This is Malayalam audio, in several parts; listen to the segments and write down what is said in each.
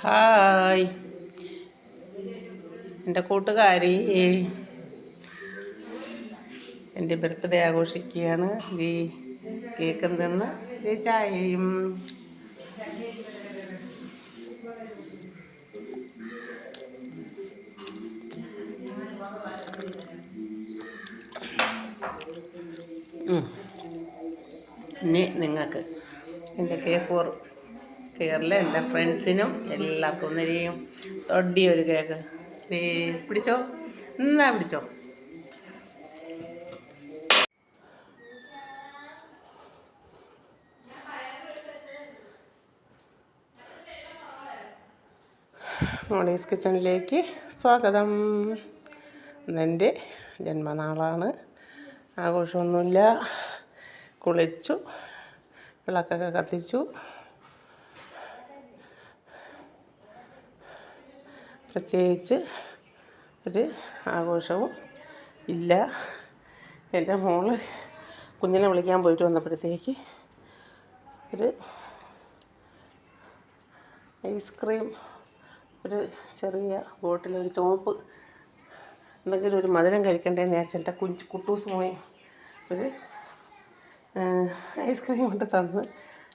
ഹായ്. എന്റെ കൂട്ടുകാരി എന്റെ ബർത്ത്ഡേ ആഘോഷിക്കുകയാണ്. ഈ കേക്ക് തിന്ന് ഈ ചായയും. ഇനി നിങ്ങൾക്ക് എന്റെ കെ ഫോർ കെയറിലെ എന്റെ ഫ്രണ്ട്സിനും എല്ലാവർക്കും ഒന്നിനെയും തൊടി ഒരു കേക്ക്. നീ പിടിച്ചോ? എന്നാ പിടിച്ചോ? മോളീസ് കിച്ചണിലേക്ക് സ്വാഗതം. ഇന്നെന്റെ ജന്മനാളാണ്. ആഘോഷമൊന്നുമില്ല. കുളിച്ചു വിളക്കൊക്കെ കത്തിച്ചു. പ്രത്യേകിച്ച് ഒരു ആഘോഷവും ഇല്ല. എന്റെ മോൾ കുഞ്ഞിനെ വിളിക്കാൻ പോയിട്ട് വന്നപ്പോഴത്തേക്ക് ഒരു ഐസ്ക്രീം ഒരു ചെറിയ ബോട്ടിൽ ഒരു ചുവപ്പ് എന്തെങ്കിലും ഒരു മധുരം കഴിക്കണ്ടേന്ന് വിചാരിച്ച് എന്റെ കുഞ്ഞ് കുട്ടൂസ് പോയി ഒരു ഐസ്ക്രീം കൊണ്ട് തന്ന്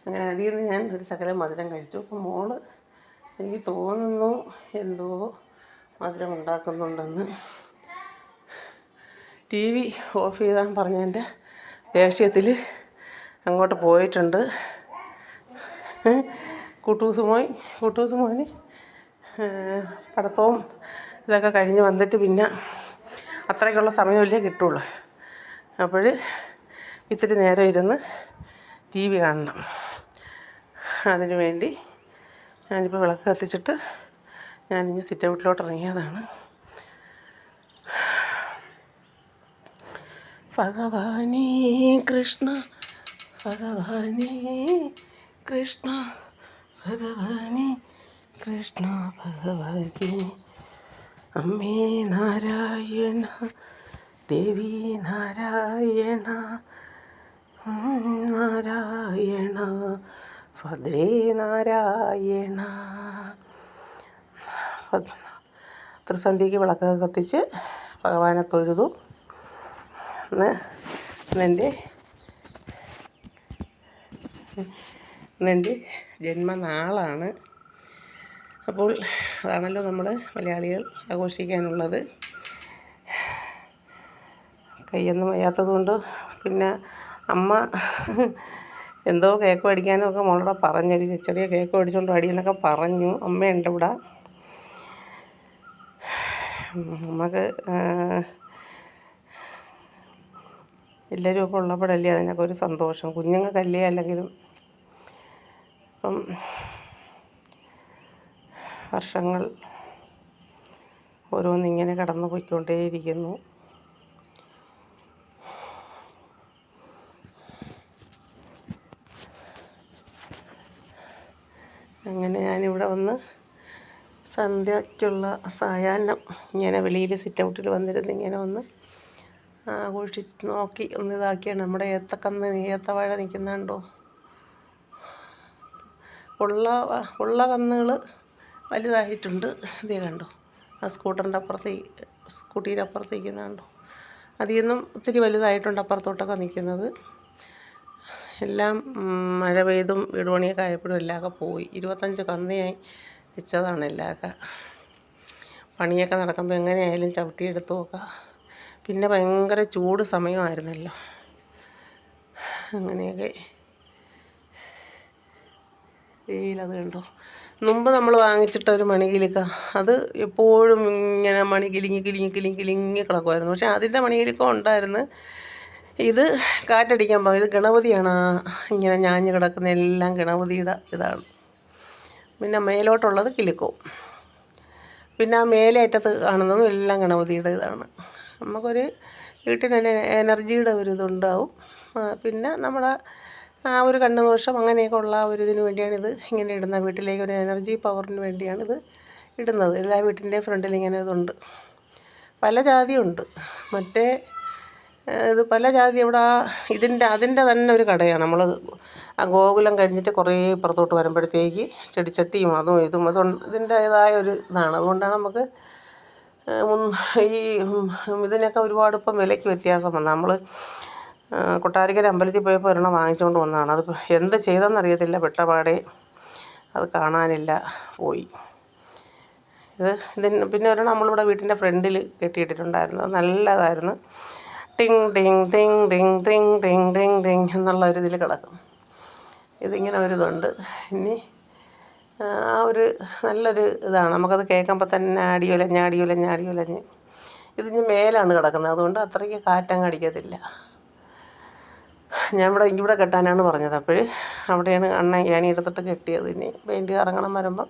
അങ്ങനെ അതിൽ നിന്ന് ഞാൻ ഒരു ശകലം മധുരം കഴിച്ചു. അപ്പം മോൾ എനിക്ക് തോന്നുന്നു എന്തോ മധുരം ഉണ്ടാക്കുന്നുണ്ടെന്ന് ടി വി ഓഫ് ചെയ്താൽ പറഞ്ഞതിന്റെ ദേഷ്യത്തിൽ അങ്ങോട്ട് പോയിട്ടുണ്ട്. കുട്ടൂസ് മോൻ പഠിത്തവും ഇതൊക്കെ കഴിഞ്ഞ് വന്നിട്ട് പിന്നെ അത്രയ്ക്കുള്ള സമയമല്ലേ കിട്ടുള്ളൂ. അപ്പോൾ ഇത്തിരി നേരം ഇരുന്ന് ടി വി കാണണം. അതിനു വേണ്ടി ഞാനിപ്പോൾ വിളക്ക് കത്തിച്ചിട്ട് ഞാനിഞ്ഞ് സിറ്റ് ഔട്ടിലോട്ട് ഇറങ്ങിയതാണ് ഭഗവാനേ കൃഷ്ണ ഭഗവാനേ കൃഷ്ണ ഭഗവാനേ കൃഷ്ണ ഭഗവാനേ. അമ്മേ നാരായണ ദേവി നാരായണ നാരായണ. ഭദ്രേ നാരായണ ഭ- ത്രിസന്ധിക്ക് വിളക്കൊക്കെ കത്തിച്ച് ഭഗവാനെ തൊഴുതു. എന്നെ ഇന്നെന്റെ ജന്മനാളാണ്. അപ്പോൾ അതാണല്ലോ നമ്മൾ മലയാളികൾ ആഘോഷിക്കാനുള്ളത്. കയ്യൊന്നും വയ്യാത്തതുകൊണ്ട് പിന്നെ അമ്മ എന്തോ കേക്ക് മേടിക്കാനും ഒക്കെ മോളോട് പറഞ്ഞു. ഒരു ചെറിയ കേക്ക് മേടിച്ചുകൊണ്ട് അടിയെന്നൊക്കെ പറഞ്ഞു. അമ്മയുണ്ട് ഇവിടെ. നമുക്ക് എല്ലാവരും ഒക്കെ ഉള്ളപ്പോഴല്ലേ അതിനൊക്കെ ഒരു സന്തോഷം. കുഞ്ഞുങ്ങൾക്കല്ലേ അല്ലെങ്കിലും ഇപ്പം വർഷങ്ങൾ ഓരോന്നിങ്ങനെ കടന്നു പോയിക്കൊണ്ടേയിരിക്കുന്നു അങ്ങനെ ഞാനിവിടെ വന്ന് സന്ധ്യയ്ക്കുള്ള സായാഹ്നം ഇങ്ങനെ വെളിയിൽ സിറ്റ് ഔട്ടിൽ വന്നിരുന്ന് ഇങ്ങനെ ഒന്ന് ആഘോഷിച്ച് നോക്കി ഒന്ന് ഇതാക്കിയാണ്. നമ്മുടെ ഏത്തക്കന്ന് ഏത്തവാഴ നിൽക്കുന്നുണ്ടോ? ഉള്ള ഉള്ള കന്നുകൾ വലുതായിട്ടുണ്ട്. ഇതേ കണ്ടോ ആ സ്കൂട്ടറിന്റെ അപ്പുറത്ത് സ്കൂട്ടീന്റെ അപ്പുറത്ത് നിൽക്കുന്നുണ്ടോ അതിൽ നിന്നും ഒത്തിരി വലുതായിട്ടുണ്ട് അപ്പുറത്തോട്ടൊക്കെ നിൽക്കുന്നത്. എല്ലാം മഴ പെയ്തും വീട് പണിയൊക്കെ ആയപ്പോഴും എല്ലാമൊക്കെ പോയി. ഇരുപത്തഞ്ച് കന്നിയായി വെച്ചതാണ് എല്ലാമൊക്കെ പണിയൊക്കെ നടക്കുമ്പോൾ എങ്ങനെയായാലും ചവിട്ടിയെടുത്ത് നോക്കാം പിന്നെ ഭയങ്കര ചൂട് സമയമായിരുന്നല്ലോ. അങ്ങനെയൊക്കെ. വെയിലത് കണ്ടോ? മുമ്പ് നമ്മൾ വാങ്ങിച്ചിട്ട ഒരു മണികിലിക്ക അത് എപ്പോഴും ഇങ്ങനെ മണി കിലിങ്ങി കിലിങ്ങി കിലിങ്ങി കിലിങ്ങി കിടക്കുമായിരുന്നു. പക്ഷേ അതിന്റെ മണികിലിക്ക ഉണ്ടായിരുന്നു. ഇത് കാറ്റടിക്കാൻ പോകും ഇത് ഗണപതിയാണ് ഇങ്ങനെ ഞാഞ്ഞ് കിടക്കുന്ന എല്ലാം ഗണപതിയുടെ ഇതാണ്. പിന്നെ മേലോട്ടുള്ളത് കിലുക്കവും പിന്നെ ആ മേലെ അറ്റത്ത് കാണുന്നതും എല്ലാം ഗണപതിയുടെ ഇതാണ്. നമുക്കൊരു വീട്ടിന് എനർജിയുടെ ഒരു ഇതുണ്ടാവും. പിന്നെ നമ്മുടെ ആ ഒരു കണ്ണുദോഷം അങ്ങനെയൊക്കെ ഉള്ള ഒരു ഇതിന് വേണ്ടിയാണ് ഇത് ഇങ്ങനെ ഇടുന്നത്. വീട്ടിലേക്ക് ഒരു എനർജി പവറിന് വേണ്ടിയാണിത് ഇടുന്നത്. എല്ലാ വീട്ടിന്റെയും ഫ്രണ്ടിൽ ഇങ്ങനെ ഇതുണ്ട്. പല ജാതിയുണ്ട്. മറ്റേ ഇത് പല ജാതി ഇവിടെ ആ ഇതിന്റെ അതിന്റെ തന്നെ ഒരു കടയാണ്. നമ്മൾ ആ ഗോകുലം കഴിഞ്ഞിട്ട് കുറേ ഇപ്പുറത്തോട്ട് വരുമ്പോഴത്തേക്ക് ചെടിച്ചട്ടിയും അതും ഇതും അതും ഇതിന്റേതായ ഒരു ഇതാണ്. അതുകൊണ്ടാണ് നമുക്ക് ഈ ഇതിനൊക്കെ ഒരുപാട് ഇപ്പം വിലയ്ക്ക് വ്യത്യാസം വന്നു. നമ്മൾ കൊട്ടാരക്കര അമ്പലത്തിൽ പോയപ്പോൾ ഒരെണ്ണം വാങ്ങിച്ചുകൊണ്ട് വന്നതാണ്. അത് എന്ത് ചെയ്തെന്നറിയത്തില്ല പെട്ടപാടെ അത് കാണാനില്ല. പോയി. ഇത് ഇതിന് പിന്നെ ഒരെണ്ണം നമ്മളിവിടെ വീട്ടിന്റെ ഫ്രണ്ടിൽ കെട്ടിയിട്ടിട്ടുണ്ടായിരുന്നു. അത് നല്ലതായിരുന്നു. ടിങ് ടിങ് ടിങ് ടിങ് ടിങ് ടിങ് ടിങ് ടിങ് എന്നുള്ള ഒരു ഇതിൽ കിടക്കും. ഇതിങ്ങനെ ഒരു ഇതുണ്ട്. ഇനി ആ ഒരു നല്ലൊരു ഇതാണ്. നമുക്കത് കേൾക്കുമ്പോൾ തന്നെ ആടി ഉലഞ്ഞ് ആടി ഇതിന് മേലാണ് കിടക്കുന്നത്. അതുകൊണ്ട് അത്രയ്ക്ക് കാറ്റങ്ങ് അടിക്കത്തില്ല. ഞാൻ ഇവിടെ ഇവിടെ കെട്ടാനാണ് പറഞ്ഞത്. അപ്പോൾ അവിടെയാണ് അണ്ണ ഏണി എടുത്തിട്ട് കെട്ടിയത്. ഇനി പെയിന്റ് കറങ്ങണം വരുമ്പം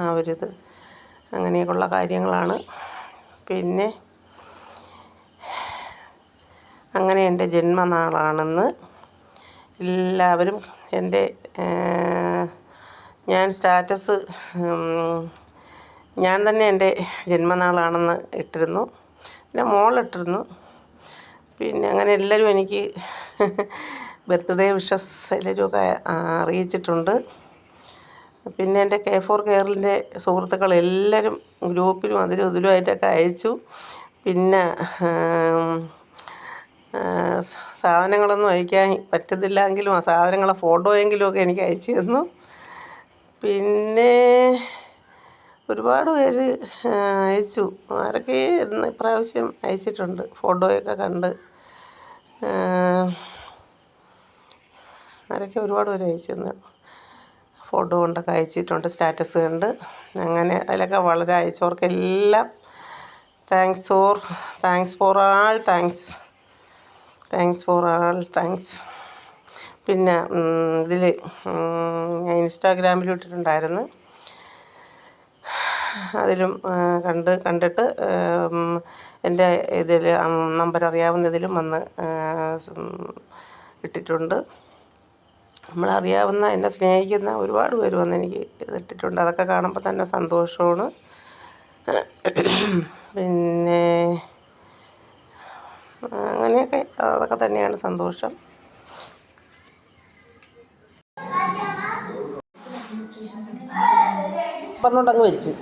ആ ഒരിത് അങ്ങനെയൊക്കെയുള്ള കാര്യങ്ങളാണ്. പിന്നെ അങ്ങനെ എന്റെ ജന്മനാളാണെന്ന് എല്ലാവരും എന്റെ ഞാൻ സ്റ്റാറ്റസ് ഞാൻ തന്നെ എന്റെ ജന്മനാളാണെന്ന് ഇട്ടിരുന്നു. പിന്നെ മോളിട്ടിരുന്നു. പിന്നെ അങ്ങനെ എല്ലാവരും എനിക്ക് ബർത്ത്ഡേ വിഷസ് എല്ലാവരുമൊക്കെ അറിയിച്ചിട്ടുണ്ട്. പിന്നെ എന്റെ കെ ഫോർ കെയറിന്റെ സുഹൃത്തുക്കൾ എല്ലാവരും ഗ്രൂപ്പിലും അതിലും ഇതിലുമായിട്ടൊക്കെ അയച്ചു. പിന്നെ സാധനങ്ങളൊന്നും അയക്കാൻ പറ്റത്തില്ലെങ്കിലും ആ സാധനങ്ങളെ ഫോട്ടോയെങ്കിലും ഒക്കെ എനിക്ക് അയച്ചു തന്നു. പിന്നെ ഒരുപാട് പേര് അയച്ചു. ആരൊക്കെ ഇപ്രാവശ്യം അയച്ചിട്ടുണ്ട് ഫോട്ടോയൊക്കെ കണ്ട്. ആരൊക്കെ ഒരുപാട് പേര് അയച്ചു തന്നു. ഫോട്ടോ കൊണ്ടൊക്കെ അയച്ചിട്ടുണ്ട് സ്റ്റാറ്റസ് കണ്ട്. അങ്ങനെ അതിലൊക്കെ വളരെ അയച്ചവർക്കെല്ലാം thanks for thanks for all thanks thanks for all thanks പിന്നെ ഇതിൽ ഞാൻ ഇൻസ്റ്റാഗ്രാമിൽ ഇട്ടിട്ടുണ്ടായിരുന്നു. അതിലും കണ്ട് കണ്ടിട്ട് എന്റെ ഇതിൽ നമ്പർ അറിയാവുന്നതിലും വന്ന് ഇട്ടിട്ടുണ്ട്. നമ്മളറിയാവുന്ന എന്നെ സ്നേഹിക്കുന്ന ഒരുപാട് പേര് വന്ന് എനിക്ക് ഇതിട്ടിട്ടുണ്ട്. അതൊക്കെ കാണുമ്പോൾ തന്നെ സന്തോഷമാണ്. പിന്നെ അങ്ങനെയൊക്കെ അതൊക്കെ തന്നെയാണ് സന്തോഷം. പറഞ്ഞോണ്ടങ്ങ് വെച്ച്.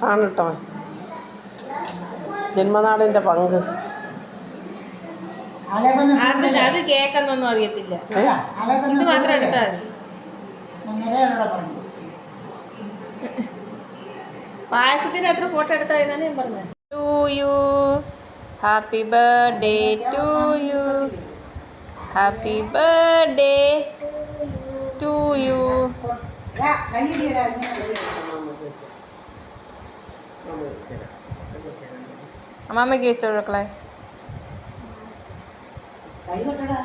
കാണട്ടോ ജന്മനാടിന്റെ പങ്ക്. അത് അത് കേക്കെന്നൊന്നും അറിയത്തില്ല. ഇത് മാത്രം എടുത്താൽ പായസത്തിന് എത്ര ഫോട്ടോ എടുത്താൽ ഞാൻ പറഞ്ഞത്. You happy birthday to you happy birthday to you അമ്മാമ്മയ്ക്ക് വെച്ചോ മക്കളെ കൈ കൊട്ടടാ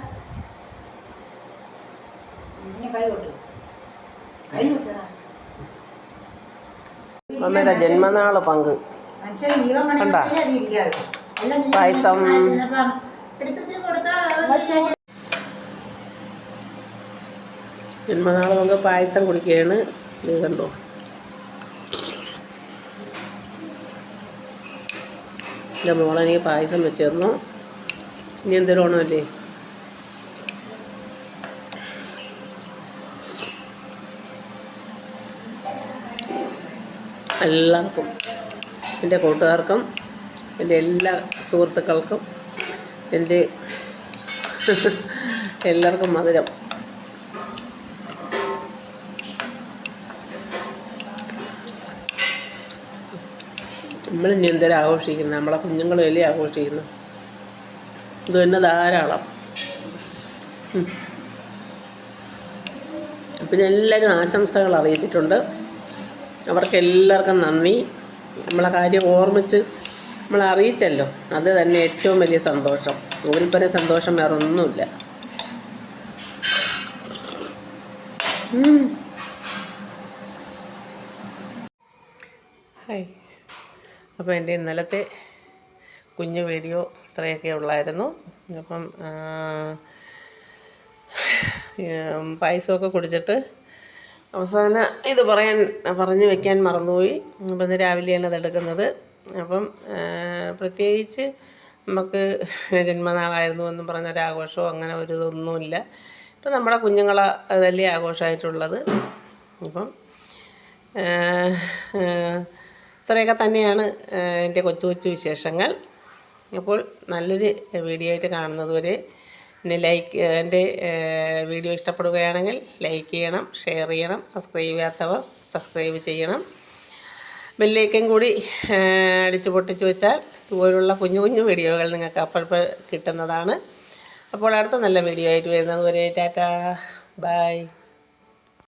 അമ്മയുടെ ജന്മനാൾ പങ്ക്. കണ്ടാ? പായസം. ജന്മനാളെ പങ്ക് പായസം കുടിക്കുകയാണ്. നീ കണ്ടോ? എന്റെ മോളെനിക്ക് പായസം വെച്ച് തന്നു. ഇനി എന്തൊരു ഓണമല്ലേ? എല്ലാവർക്കും എന്റെ കൂട്ടുകാർക്കും എന്റെ എല്ലാ സുഹൃത്തുക്കൾക്കും എന്റെ എല്ലാവർക്കും മധുരം. നമ്മൾ ഇനി എന്തേലും ആഘോഷിക്കുന്നത് നമ്മളെ കുഞ്ഞുങ്ങളും വലിയ ആഘോഷിക്കുന്നു. ഇത് തന്നെ ധാരാളം. പിന്നെ എല്ലാവരും ആശംസകൾ അറിയിച്ചിട്ടുണ്ട്. അവർക്ക് എല്ലാവർക്കും നന്ദി. നമ്മളെ കാര്യം ഓർമ്മിച്ച് നമ്മളെ അറിയിച്ചല്ലോ അത് തന്നെ ഏറ്റവും വലിയ സന്തോഷം. ഊരിപ്പര സന്തോഷം വേറെ ഒന്നുമില്ല ഹായ്. അപ്പോൾ എന്റെ ഇന്നലത്തെ കുഞ്ഞു വീഡിയോ ഇത്രയൊക്കെ ഉള്ളായിരുന്നു. അപ്പം പായസമൊക്കെ കുടിച്ചിട്ട് അവസാന ഇത് പറയാൻ പറഞ്ഞു വെക്കാൻ മറന്നുപോയി. അപ്പം ഇന്ന് രാവിലെയാണ് അതെടുക്കുന്നത് അപ്പം പ്രത്യേകിച്ച് നമുക്ക് ജന്മനാളായിരുന്നു എന്നും പറഞ്ഞൊരാഘോഷമോ അങ്ങനെ ഒരു ഇതൊന്നുമില്ല. ഇപ്പം നമ്മുടെ കുഞ്ഞുങ്ങളെ അതല്ലേ ആഘോഷമായിട്ടുള്ളത്. അപ്പം ഇത്രയൊക്കെ തന്നെയാണ് എന്റെ കൊച്ചു കൊച്ചു വിശേഷങ്ങൾ. അപ്പോൾ നല്ലൊരു വീഡിയോ ആയിട്ട് കാണുന്നത് വരെ എന്നെ ലൈക്ക് എന്റെ വീഡിയോ ഇഷ്ടപ്പെടുകയാണെങ്കിൽ ലൈക്ക് ചെയ്യണം ഷെയർ ചെയ്യണം സബ്സ്ക്രൈബ് ചെയ്യാത്തവർ സബ്സ്ക്രൈബ് ചെയ്യണം. ബെല്ലേക്കും കൂടി അടിച്ചു പൊട്ടിച്ചു വെച്ചാൽ ഇതുപോലുള്ള കുഞ്ഞു കുഞ്ഞു വീഡിയോകൾ നിങ്ങൾക്ക് അപ്പോഴപ്പോൾ കിട്ടുന്നതാണ്. അപ്പോൾ അടുത്ത നല്ല വീഡിയോ ആയിട്ട് വരുന്നത് വരെ ടാറ്റാ ബൈ.